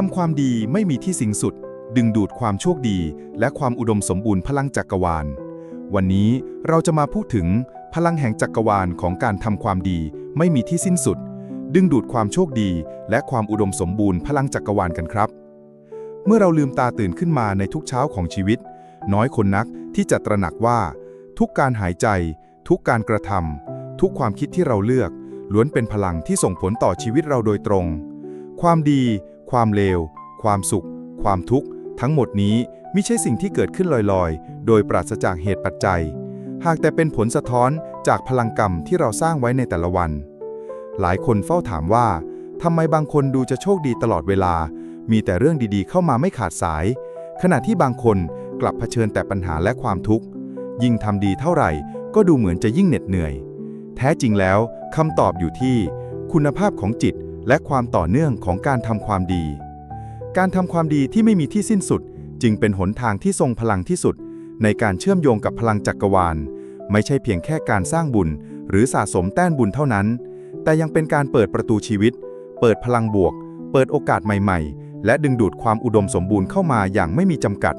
ทำความดีไม่มีที่สิ้นสุด ดึงดูดความโชคดี และความอุดมสมบูรณ์พลังจักรวาล วันนี้เราจะมาพูดถึงพลังแห่งจักรวาลของการทำความดีไม่มีที่สิ้นสุด ดึงดูดความโชคดี และความอุดมสมบูรณ์พลังจักรวาลกันครับ เมื่อเราลืมตาตื่นขึ้นมาในทุกเช้าของชีวิต น้อยคนนักที่จะตระหนักว่า ทุกการหายใจ ทุกการกระทำทุกความคิดที่เราเลือก ล้วนเป็นพลังที่ส่งผลต่อชีวิตเราโดยตรง ความดี ความเลว ความสุข ความทุกข์ ทั้งหมดนี้ไม่ใช่สิ่งที่เกิดขึ้นลอยๆ โดยปราศจากเหตุปัจจัย หากแต่เป็นผลสะท้อนจากพลังกรรมที่เราสร้างไว้ในแต่ละวัน หลายคนเฝ้าถามว่าทำไมบางคนดูจะโชคดีตลอดเวลา มีแต่เรื่องดีๆ เข้ามาไม่ขาดสาย ขณะที่บางคนกลับเผชิญแต่ปัญหาและความทุกข์ ยิ่งทำดีเท่าไหร่ ก็ดูเหมือนจะยิ่งเหน็ดเหนื่อย แท้จริงแล้วคำตอบอยู่ที่ คุณภาพของจิต และความต่อเนื่องของการทำความดี การทำความดีที่ไม่มีที่สิ้นสุด จึงเป็นหนทางที่ทรงพลังที่สุด ในการเชื่อมโยงกับพลังจักรวาล ไม่ใช่เพียงแค่การสร้างบุญ หรือสะสมแต้มบุญเท่านั้น แต่ยังเป็นการเปิดประตูชีวิต เปิดพลังบวก เปิดโอกาสใหม่ๆ และดึงดูดความอุดมสมบูรณ์เข้ามาอย่างไม่มีจำกัด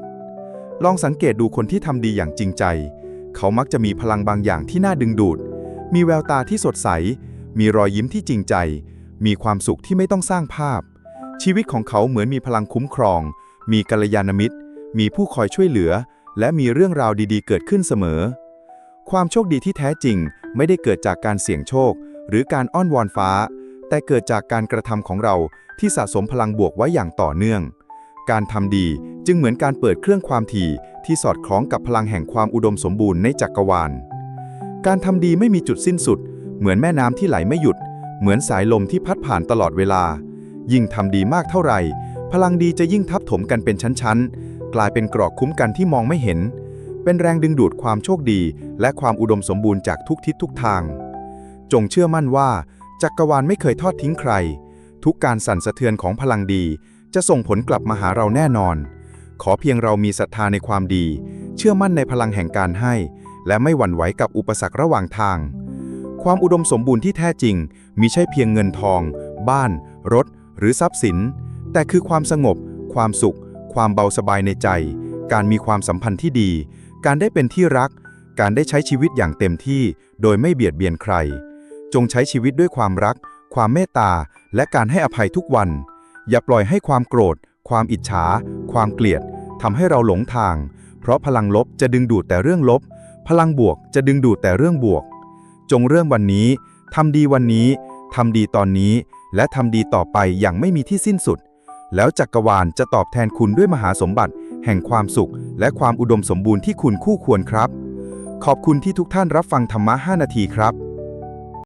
ลองสังเกตดูคนที่ทำดีอย่างจริงใจ เขามักจะมีพลังบางอย่างที่น่าดึงดูด มีแววตาที่สดใส มีรอยยิ้มที่จริงใจ มีความสุขที่ไม่ต้องสร้างภาพ ชีวิตของเขาเหมือนมีพลังคุ้มครอง มีกัลยาณมิตร มีผู้คอยช่วยเหลือ และมีเรื่องราวดีๆ เกิดขึ้นเสมอ ความโชคดีที่แท้จริงไม่ได้เกิดจากการเสี่ยงโชค หรือการอ้อนวอนฟ้า แต่เกิดจากการกระทำของเราที่สะสมพลังบวกไว้อย่างต่อเนื่อง การทำดีจึงเหมือนการเปิดเครื่องความถี่ที่สอดคล้องกับพลังแห่งความอุดมสมบูรณ์ในจักรวาล การทำดีไม่มีจุดสิ้นสุด เหมือนแม่น้ำที่ไหลไม่หยุด เหมือนสายลมที่พัดผ่านตลอดเวลา ยิ่งทำดีมากเท่าไหร่ พลังดีจะยิ่งทับถมกันเป็นชั้นๆ กลายเป็นกรอกคุ้มกันที่มองไม่เห็น เป็นแรงดึงดูดความโชคดี และความอุดมสมบูรณ์จากทุกทิศทุกทาง จงเชื่อมั่นว่า จักรวาลไม่เคยทอดทิ้งใคร ทุกการสั่นสะเทือนของพลังดี จะส่งผลกลับมาหาเราแน่นอน ขอเพียงเรามีศรัทธาในความดี เชื่อมั่นในพลังแห่งการให้ และไม่หวั่นไหวกับอุปสรรคระหว่างทาง ความอุดมสมบูรณ์ที่แท้จริงมิใช่เพียงเงินทอง บ้าน รถ หรือทรัพย์สิน แต่คือความสงบ ความสุข ความเบาสบายในใจ การมีความสัมพันธ์ที่ดี การได้เป็นที่รัก การได้ใช้ชีวิตอย่างเต็มที่ โดยไม่เบียดเบียนใคร จงใช้ชีวิตด้วยความรัก ความเมตตา และการให้อภัยทุกวัน อย่าปล่อยให้ความโกรธ ความอิจฉา ความเกลียดทำให้เราหลงทาง เพราะพลังลบจะดึงดูดแต่เรื่องลบ พลังบวกจะดึงดูดแต่เรื่องบวก จงเริ่มวันนี้ทำดีวันนี้ทำดีตอนนี้ และทำดีต่อไปอย่างไม่มีที่สิ้นสุด แล้วจักรวาลจะตอบแทนคุณด้วยมหาสมบัติ แห่งความสุข และความอุดมสมบูรณ์ที่คุณคู่ควรครับ ขอบคุณที่ทุกท่านรับฟังธรรมะ 5 นาทีครับ